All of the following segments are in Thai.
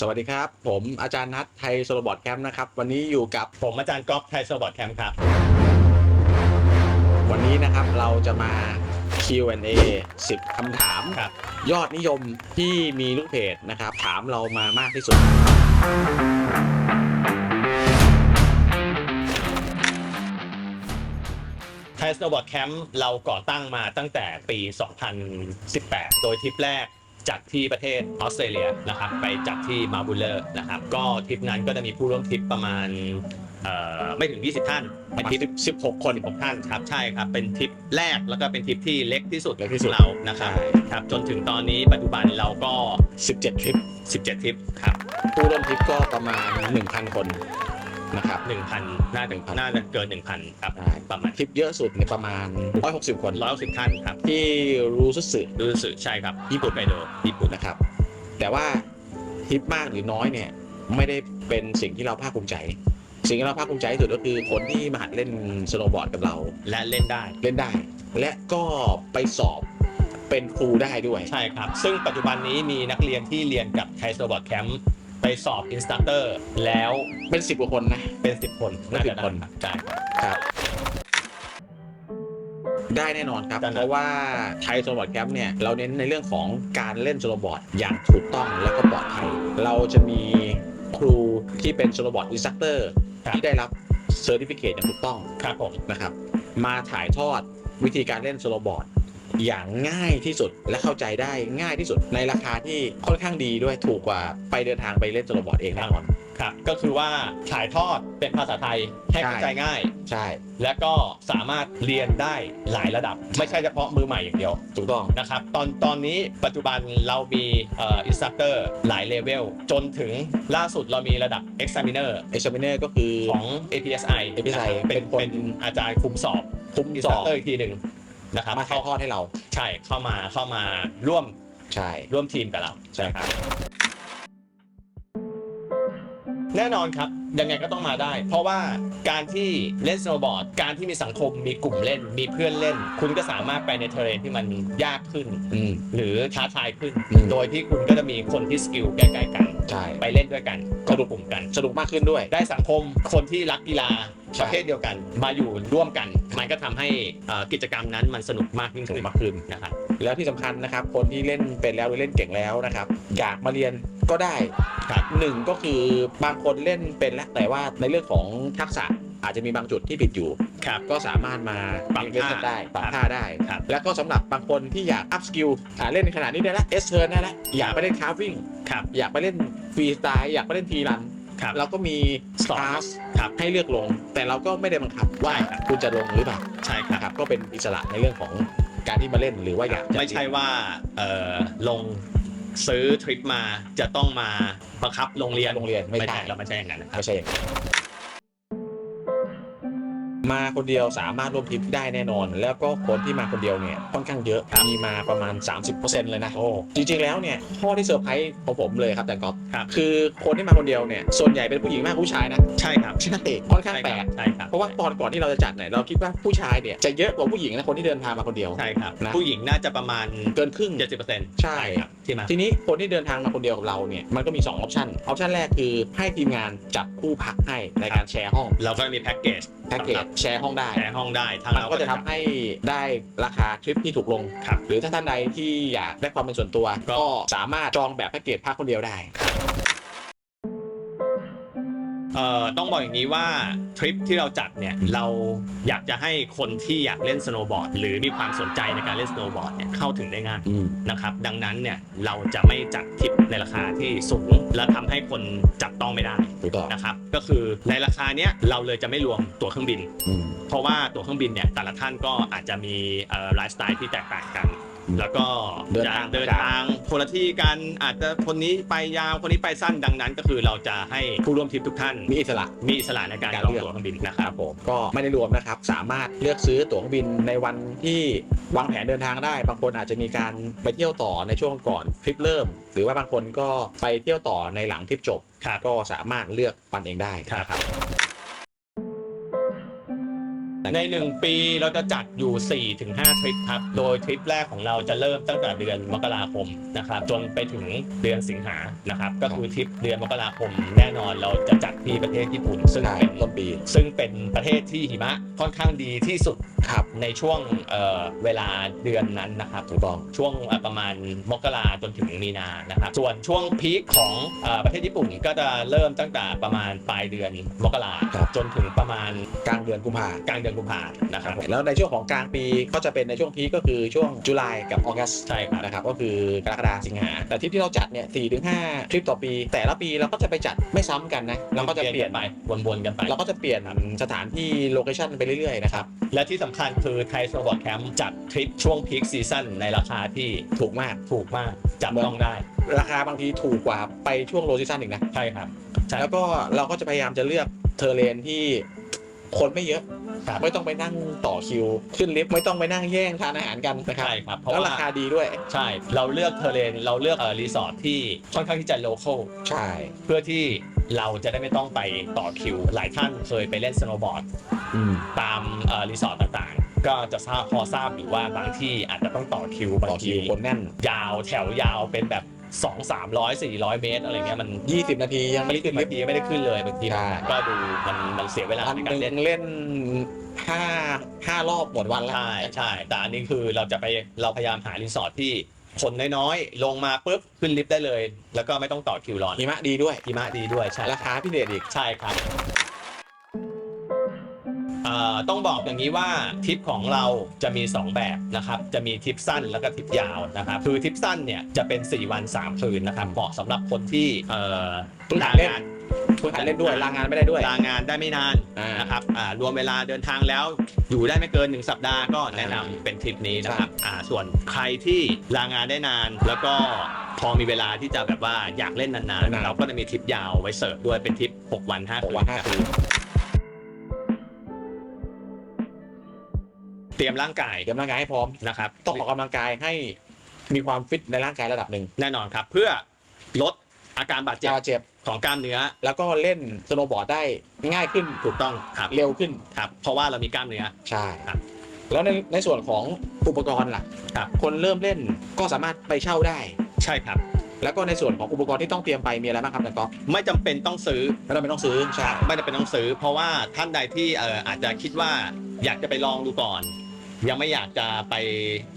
สวัสดีครับ ผมอาจารย์นัทไทยโซลบอร์ดแคมป์นะครับ วันนี้อยู่กับผมอาจารย์ก๊อฟไทยสปอร์ตแคมป์ครับ วันนี้นะครับเราจะมา Q&A 10 คำถาม ครับ ยอดนิยมที่มีลูกเพจนะครับ ถามเรามามากที่สุด ไทยสโนว์บอร์ดแคมป์เราก่อตั้งมาตั้งแต่ปี 2018 โดยทริปแรก จัดที่ประเทศออสเตรเลียนะครับไปจัดที่มาบูเลอร์นะครับก็ทริปนั้นก็จะมีผู้ร่วมทริปประมาณเอ่อไม่ถึง 20 ท่านเป็นทริป16 คน16ท่านครับใช่ครับเป็นทริปแรกแล้วก็เป็นทริปที่เล็กที่สุดเล็กที่สุดของเรานะครับใช่ครับจนถึงตอนนี้ปัจจุบันเราก็ 17 ทริป 17 ทริปครับผู้ร่วมทริปก็ประมาณ 1,000 คน นะครับ1,000น่าจะ1,000น่าจะเกิน1,000ครับใช่ประมาณทริปเยอะสุดในยประมาณ160คน160ท่านครับที่รู้สึกสึรู้สึกใช่ครับญี่ปุ่นไปโดญี่ปุ่นนะครับ แต่ว่าทริปมากหรือน้อยเนี่ยไม่ได้เป็นสิ่งที่เราภาคภูมิใจ สิ่งที่เราภาคภูมิใจที่สุดก็คือคนที่มาหัดเล่นสโนว์บอร์ดกับเรา และเล่นได้เล่นได้ และก็ไปสอบเป็นครูได้ด้วยใช่ครับ ซึ่งปัจจุบันนี้มีนักเรียนที่เรียนกับไทยสโนว์บอร์ดแคมป์ ไปสอบอินสตัคเตอร์แล้วเป็นสิบกว่าคนนะ เป็น10คนเป็น10คนใช่ครับครับ ได้แน่นอนครับได้นะเพราะว่าไทยสโนว์บอร์ดแคมป์เนี่ยเราเน้นในเรื่องของการเล่นสโนว์บอร์ดอย่างถูกต้องและก็ปลอดภัย เราจะมีครูที่เป็นสโนว์บอร์ดอินสตัคเตอร์ที่ได้รับเซอร์ติฟิเคตอย่างถูกต้องครับผมนะครับมาถ่ายทอดวิธีการเล่นสโนว์บอร์ด อย่างง่ายที่สุดและเข้าใจได้ง่ายที่สุด ในราคาที่ค่อนข้างดีด้วยถูกกว่าไปเดินทางไปเล่นสโนว์บอร์ดเองแน่นอน ครับ ก็คือว่าถ่ายทอดเป็นภาษาไทยให้เข้าใจง่าย ใช่ และก็สามารถเรียนได้หลายระดับ ไม่ใช่เฉพาะมือใหม่อย่างเดียว ถูกต้องนะครับ ตอนตอนนี้ปัจจุบันเรามีเอ่อินสตัคเตอร์หลายเลเวลจนถึงล่าสุดเรามีระดับ examiner เอ็กซ์เมเนอร์ก็คือ ของ APSI APSI นะครับเป็นเป็นคนเป็นอาจารย์คุมสอบ คุมอินสสตัอคบเตอร์อีกทีหนึ่ง นะครับมาถ่ายทอดให้เรา ใช่เข้ามาเข้ามาร่วมใช่ ร่วมทีมกับเราใช่ครับ แน่นอนครับ ยังไงก็ต้องมาได้ เพราะว่าการที่เล่นสโนว์บอร์ด การที่มีสังคมมีกลุ่มเล่น มีเพื่อนเล่น คุณก็สามารถไปในเทเรนที่มันยากขึ้น อืม หรือท้าทายขึ้น อืม โดยที่คุณก็จะมีคนที่สกิลใกล้ๆกัน ใช่ไปเล่นด้วยกันก็รวมกลุ่มกัน สนุกมากขึ้นด้วย ได้สังคมคนที่รักกีฬาใช่ ประเภทเดียวกัน มาอยู่ร่วมกัน มันก็ทำให้เอ่อกิจกรรมนั้นมันสนุกมากยิ่งสนุขึ้กนมากขึ้น นะครับ แล้วที่สำคัญนะครับ คนที่เล่นเป็นแล้วหรือเล่นเก่งแล้วนะครับ อยากมาเรียน ก็ได้ครับหนึ่งก็คือบางคนเล่นเป็นแล้วแต่ว่าในเรื่องของทักษะอาจจะมีบางจุดที่ผิดอยู่ ครับก็สามารถมาปรับเล่นท่าได้ปรับครับท่าได้ ครับแล้วก็สำหรับบางคนที่อยากอัพสกิลอ่าเล่นในขนาดนี้ได้แล้วเอสเทิร์นได้แล้วอยากไปเล่นคาร์วิ่งครับอยากไปเล่นฟรีสไตล์อยากไปเล่นทีรันครับเราก็มีสอนคลาสครับให้เลือกลง แต่เราก็ไม่ได้บังคับว่าใช่ครับ คุณจะลงหรือเปล่าใช่ครับ นะครับก็เป็นอิสระในเรื่องของการที่มาเล่นหรือว่าอยากจะ ไม่ใช่ว่าเอ่อลง ซื้อทริปมาจะต้องมาบังคับโรงเรียนโรงเรียนไม่ไม่ใช่ใช่เราไม่ใช่อย่างนั้นนะครับ ไม่ใช่อย่างนั้น มาคนเดียวสามารถร่วมทริปได้แน่นอน แล้วก็คนที่มาคนเดียวเนี่ยค่อนข้างเยอะครับมีมาประมาณ 30%เลยนะโอ้จริงๆแล้วเนี่ยข้อที่เซอร์ไพรส์ของผมเลยครับแต่ก๊อฟครับ คือคนที่มาคนเดียวเนี่ยส่วนใหญ่เป็นผู้หญิงมากกว่าผู้ชายนะใช่ครับใช่ค่อนข้างแปลกใช่ครับเพราะว่าตอนก่อนที่เราจะจัดเนี่ยเราคิดว่าผู้ชายเนี่ยจะเยอะกว่าผู้หญิงนะคนที่เดินทางมาคนเดียวใช่ครับนะผู้หญิงน่าจะประมาณเกินครึ่ง70%ใช่ครับที่มาทีนี้คนที่เดินทางมาคนเดียวกับเราเนี่ยมันก็มี2ออปชันออปชันแรกคือให้ทีมงานจัดคู่พักให้ในการแชร์ห้องเราก็มีแพ็กเกจแพ็กเกจแชร์ห้องได้ แชร์ห้องได้ทางมันเราก็จะทำให้ได้ราคาทริปที่ถูกลง ครับ หรือถ้าท่านใดที่อยากได้ความเป็นส่วนตัว ก็ก็สามารถจองแบบแพ็กเกจพักคนเดียวได้ เอ่อต้องบอกอย่างนี้ว่าทริปที่เราจัดเนี่ยเราอยากจะให้คนที่อยากเล่นสโนว์บอร์ดหรือมีความสนใจในการเล่นสโนว์บอร์ดเนี่ยเข้าถึงได้ง่ายอืม นะครับดังนั้นเนี่ยเราจะไม่จัดทริปในราคาที่สูง และทำให้คนจับต้องไม่ได้ถูกต้องนะครับก็คือในราคาเนี้ยเราเลยจะไม่รวมตั๋วเครื่องบิน อืม เพราะว่าตั๋วเครื่องบินเนี่ยแต่ละท่านก็อาจจะมีไลฟ์สไตล์ที่แตกต่างกันอืม แล้วก็เดินจะทางเดินทางคนละที่กันอาจจะคนนี้ไปยาวคนนี้ไปสั้นดังนั้น ก็คือเราจะให้ผู้ร่วมทริปทุกท่านมีอิสระมีอิสระในการการจองเลือกตั๋วเครื่องบินนะคครัรับบผมก็ไม่ได้รวมนะครับ สามารถเลือกซื้อตั๋วเครื่องบินในวันที่วางแผนเดินทางได้ บางคนอาจจะมีการไปเที่ยวต่อในช่วงก่อนทริปเริ่ม หรือว่าบางคนก็ไปเที่ยวต่อในหลังทริปจบครับก็สามารถเลือกปันเองได้ครับ นะครับนะครับใน1ปีเราจะจัดอยู่ 4-5 ทริปครับ โดยทริปแรกของเราจะเริ่มตั้งแต่เดือนมกราคมนะครับจนไปถึงเดือนสิงหานะครับ ก็คือทริปเดือนมกราคมแน่นอนเราจะจัดที่ประเทศญี่ปุ่น ซึ่งใช่เป็นต้นปี ซึ่งเป็นประเทศที่หิมะค่อนข้างดีที่สุดครับในช่วงเอ่อเวลาเดือนนั้นนะครับถูกต้อง ช่วงเอ่อประมาณมกราจนถึงมีนานะครับ ส่วนช่วงพีคของเอ่อประเทศญี่ปุ่นก็จะเริ่มตั้งแต่ประมาณปลายเดือนมกราครับ จนถึงประมาณกลางเดือนกุมภา กลางเดือนกุมภานะครับแล้วในช่วงของกลางปีก็จะเป็นในช่วงพีคก็คือช่วงจุลายกับออกัสใช่ครับนะครับก็คือกรกฎาสิงหาแต่ทริปที่เราจัดเนี่ยสี่ถึงห้าทริปต่อปี แต่ละปีเราก็จะไปจัดไม่ซ้ำกันนะเราก็จะเปลี่ยนไปวนๆกันไปเราก็จะเปลี่ยนสถานที่โลเคชั่นไปเรื่อยๆนะครับและที่สำคัญคือไทยสโนว์บอร์ดแคมป์จัดทริปช่วงพีคซีซั่นในราคาที่ถูกมากถูกมากจับต้องได้ ราคาบางทีถูกกว่าไปช่วงโลซีซั่นอีกนะใช่ครับใช่แล้วก็เราก็จะพยายามจะเลือกเทอร์เลนที่คนไม่เยอะ ครับไม่ต้องไปนั่งต่อคิว ขึ้นลิฟต์ไม่ต้องไปนั่งแย่งทานอาหารกันนะครับใช่ครับเพราะแล้วว่า ราคาดีด้วย ใช่ เราเลือกเทอร์เรนเราเลือกเอ่อรีสอร์ทที่ค่อนข้างที่จะโลเคอลใช่ เพื่อที่เราจะได้ไม่ต้องไปต่อคิว หลายท่านเคยไปเล่นสโนว์บอร์ด อืม ตามเอ่อรีสอร์ทต่างๆ ก็จะทราบพอทราบอยู่ว่าบางที่อาจจะต้องต่อคิวบาต่องคิทีวคนแน่น ยาวแถวยาวเป็นแบบ 2 3 0 0 400เมตรอะไรเงี้ยมัน20นาทียังไม่ไม่ได้ได้ขึ้ขึ้นนลิฟต์บางทีไม่ได้ขึ้นเลยบางทีใช่ ก็ดูมันมันเสียเวลาอันในหการนึ่งเล่นเล่นห้าห้ารอบหมดวันแล้วใช่ใช่แต่อันนี้คือเราจะไปเราพยายามหารีสอร์ทที่คนน้อยๆ ลงมาปุ๊บขึ้นลิฟต์ได้เลย แล้วก็ไม่ต้องต่อคิวรอหิมะดีด้วย หิมะดีด้วยใช่ราคาพิเศษอีก ใช่ครับเอ่อ ต้องบอกอย่างนี้ว่าทริปของเราจะมี 2 แบบนะครับจะมีทริปสั้นแล้วก็ทริปยาวนะครับคือทริปสั้นเนี่ยจะเป็น 4 วัน 3 คืนนะครับเหมาะสำหรับคนที่เอ่อเพิ่งหัลาดเล่นงานเพิ่งหัดเล่นด้วยลางานไม่ได้ด้วยลางานได้ไม่นานอ่านนะครับอ่ารวมเวลาเดินทางแล้วอยู่ได้ไม่เกิน1สัปดาห์ก็แนะนำเป็นทริปนี้นะครับอ่าส่วนใครที่ลางานได้นานแล้วก็พอมีเวลาที่จะแบบว่าอยากเล่นนานๆเราก็จะมีทริปยาวไว้เสิร์ฟด้วยเป็นทริป6วัน5หคืกน เตรียมร่างกาย เตรียมร่างกายให้พร้อมนะครับต้องออกกำลังกายให้มีความฟิตในร่างกายระดับหนึ่งแน่นอนครับ เพื่อลดอาการบาดเจ็บจะเจ็บ ของกล้ามเนื้อ แล้วก็เล่นสโนว์บอร์ดได้ง่ายขึ้นถูกต้องครับเร็วขึ้นครับเพราะว่าเรามีกล้ามเนื้อ ใช่ครับ แล้วในในส่วนของอุปกรณ์ล่ะครับ คนเริ่มเล่นก็สามารถไปเช่าได้ ใช่ครับ แล้วก็ในส่วนของอุปกรณ์ที่ต้องเตรียมไปมีอะไรบ้างครับอาจารย์ก๊อฟไม่จำเป็นต้องซื้อ ไม่ต้องเป็นต้องซื้อใช่ไม่จำเป็นต้องซื้อ เพราะว่าท่านใดที่เอ่ออาจจะคิดว่าอยากจะไปลองดูก่อน ยังไม่อยากจะไป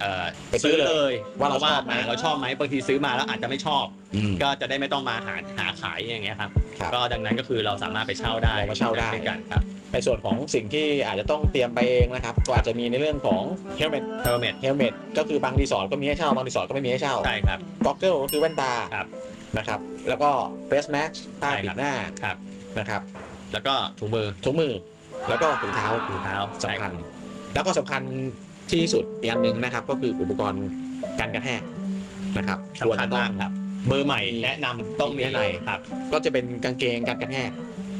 เอ่อไปซื้อเลยว่าเราว่าเราชอบไหมเราชอบไหมบางทีซื้อมาแล้วอาจจะไม่ชอบ อืม ก็จะได้ไม่ต้องมาหาหาขายอย่างเงี้ยครับครับก็ดังนั้นก็คือเราสามารถไปเช่าได้ลองมาเช่าได้ ด้วยกันครับในส่วนของสิ่งที่อาจจะต้องเตรียมไปเองนะครับก็อาจจะมีในเรื่องของเฮลเมตเทอร์เมดเฮลเมตก็คือบางรีสอร์ทก็มีให้เช่าบางรีสอร์ทก็ไม่มีให้เช่าใช่ครับ ก็อกเกิลก็คือแว่นตาครับนะครับ แล้วก็เฟสแม็กซ์ผ้าใช่ปิครัดบหน้าครับ นะครับแล้วก็ถุงมือถุงมือแล้วก็ถุงเท้าถุงเท้าสำคัญใช่รับ แล้วก็สำคัญที่สุดอีกอันหนึ่งนะครับ ก็คืออุปกรณ์การกระแทกนะครับสำคัญมากครับมือใหม่แนะนำต้องมีแนะนำครับ ก็จะเป็นกางเกงการกระแทก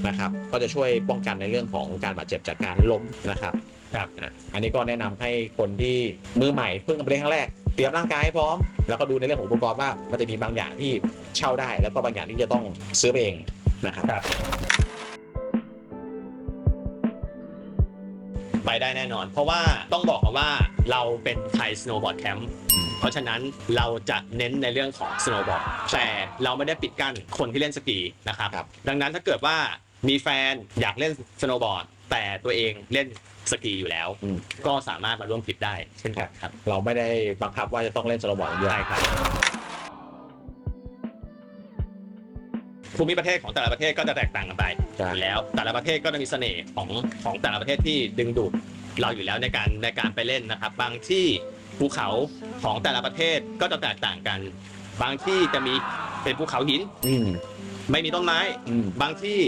นะครับ ก็จะช่วยป้องกันในเรื่องของการบาดเจ็บจากการล้มนะครับครับนะอันนี้ก็แนะนำให้คนที่มือใหม่เพิ่งมาเล่นครั้งแรกเตรียมร่างกายให้พร้อม แล้วก็ดูในเรื่องของอุปกรณ์ว่ามันจะมีบางอย่างที่เช่าได้ แล้วก็บางอย่างที่จะต้องซื้อไปเองนะครับ ไปได้แน่นอน เพราะว่าต้องบอกกันว่าเราเป็นไทยสโนว์บอร์ดแคมป์อืมเพราะฉะนั้นเราจะเน้นในเรื่องของสโนว์บอร์ดแต่เราไม่ได้ปิดกั้นคนที่เล่นสกีนะครับ ครับ ดังนั้นถ้าเกิดว่ามีแฟนอยากเล่นสโนว์บอร์ดแต่ตัวเองเล่นสกีอยู่แล้ว อืม ก็สามารถมาร่วมทริปได้เช่นกันครับ เราไม่ได้บังคับว่าจะต้องเล่นสโนว์บอร์ดอย่างเดียวใช่ครับ ภูมิประเทศของแต่ละประเทศก็จะแตกต่างกันไปใช่ อยู่แล้ว แต่ละประเทศก็จะมีเสน่ห์ของของแต่ละประเทศที่ดึงดูดเราอยู่แล้วในการในการไปเล่นนะครับ บางที่ภูเขาของแต่ละประเทศก็จะแตกต่างกัน บางที่จะมีเป็นภูเขาหิน อืม ไม่มีต้นไม้ อืม บางที่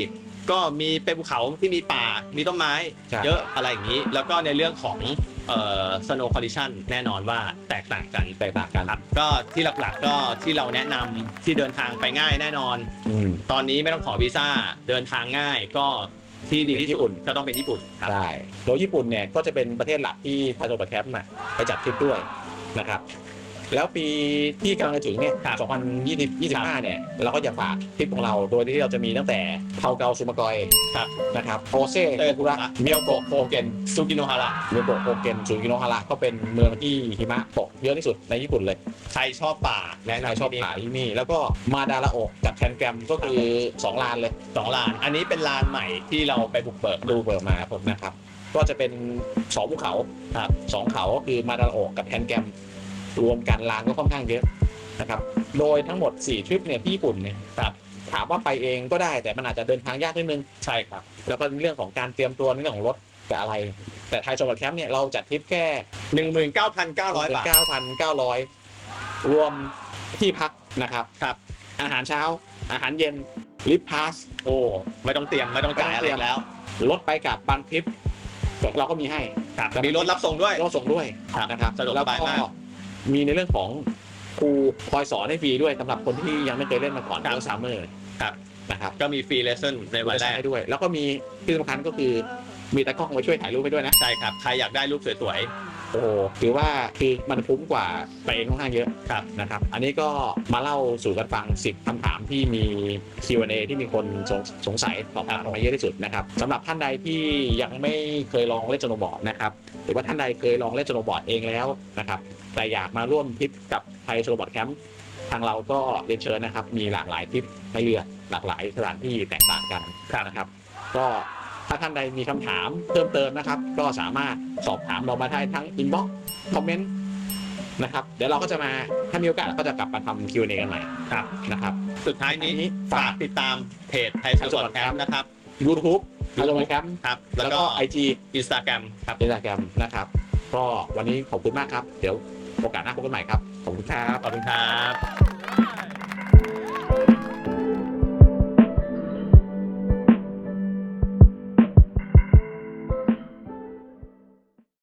ก็มีเป็นภูเขาที่มีป่ามีต้นไม้ ใช่ เยอะอะไรอย่างนี้ แล้วก็ในเรื่องของ เอ่อ snow condition แน่นอนว่าแตกต่างกันแตกต่างกันครับก็ที่หลักๆก็ที่เราแนะนำที่เดินทางไปง่ายแน่นอน อืม ตอนนี้ไม่ต้องขอวีซ่าเดินทางง่ายก็ที่ดีที่ญี่สุปุ่ดนก็ต้องเป็นญี่ปุ่นครับใช่โดยญี่ปุ่นเนี่ยก็จะเป็นประเทศหลักที่ไทยโซบะแคปมาไปจัดทริปด้วยนะครับ แล้วปีที่กำลังจะถึงเนี่ยครับ2025 เนี่ย เราก็จะฝากทริปของเรา โดยที่เราจะมีตั้งแต่เทาเกาซูมากอยครับนะครับโอเซ่เตอร์กุระเมียวโกะโคเกนซูกิโนฮาระเมียวโกะโคเกนซูกิโนฮาระก็เป็นเมืองที่หิมะตกเยอะที่สุดในญี่ปุ่นเลย ใครชอบป่าแนะนายนำชอบที่นี่ขายที่นี่ แล้วก็มาดาราโอะกับแคนแกรมก็คือ2ลานเลยสองลาน อันนี้เป็นลานใหม่ที่เราไปบุกเบิกดูเปิดมาผมนะครับก็จะเป็นสองภูเขาครับสองเขาก็คือมาดาราโอะกับแคนแกรม รวมกันลานก็ค่อนข้างเยอะนะครับ โดยทั้งหมด 4 ทริปเนี่ยที่ญี่ปุ่นเนี่ยครับถามว่าไปเองก็ได้แต่มันอาจจะเดินทางยากนิดนึง ใช่ครับ แล้วก็เรื่องของการเตรียมตัวในเรื่องของรถกับอะไร แต่ไทยจังหวัดแคมป์เนี่ยเราจัดทริปแค่19,900 บาท 9,900 รวมที่พักนะครับ ครับ อาหารเช้า อาหารเย็นลิฟพาสโอ้ไม่ต้องเตรียม ไม่ต้องจ่ายอะไรอีกแล้ว รถไปกับบางทริปเราก็มีให้ ครับ มีรถรับส่งด้วย รถส่งด้วยครับนะครับสะดวกแล้วสบายก็มาก มีในเรื่องของครูคอยสอนให้ฟรีด้วยสำหรับคนที่ยังไม่เคยเล่นมาก่อนครับเรื่องซัมเมอร์ครับ นะครับ ก็มีฟรีเลสเซ่นในวันแรกให้ด้วย แล้วก็มีที่สำคัญก็คือมีตากล้องมาช่วยถ่ายรูปให้ด้วยนะ ใช่ครับ ใครอยากได้รูปสวย โอ้โหถือว่าคือมันคุ้มกว่าไปเองค่อนข้างเยอะครับนะครับ อันนี้ก็มาเล่าสู่กันฟัง 10คำถามที่มี Q&A ที่มีคนสงสงสัยตอบถามมาเยอะที่สุดนะครับสำหรับท่านใดที่ยังไม่เคยลองเล่นสโนว์บอร์ดนะครับหรือว่าท่านใดเคยลองเล่นสโนว์บอร์ดเองแล้วนะครับแต่อยากมาร่วมทริปกับไทยสโนว์บอร์ดแคมป์ทางเราก็เรียนเชิญนะครับ มีหลากหลายทริปให้เลือกหลากหลายสถานที่แตกต่างกันนะครับ ก็ ถ้าท่านใดมีคำถามเพิ่มเติมนะครับ ก็สามารถสอบถามเรามาได้ทั้งอินบ็อกซ์คอมเมนต์นะครับเดี๋ยวเราก็จะมาถ้ามีโอกาสเราก็จะกลับมาทำ Q&A กันใหม่ครับนะครับๆสุดท้ายนี้อันนี้ฝาฝากกติดตามเพจไทยสปอร์ตแคมป์นะครับ YouTube ไทยสโนว์บอร์ดแคมป์ครับแล้แล้ววก็ก็ IG อินสตาแกรมครับอินสตาแกรมนะครับก็วันนี้ขอบคุณมากครับ เดี๋ยวโอกาสหน้าพบกันใหม่ครับ ขอบคุณครับ ขอบคุณครับ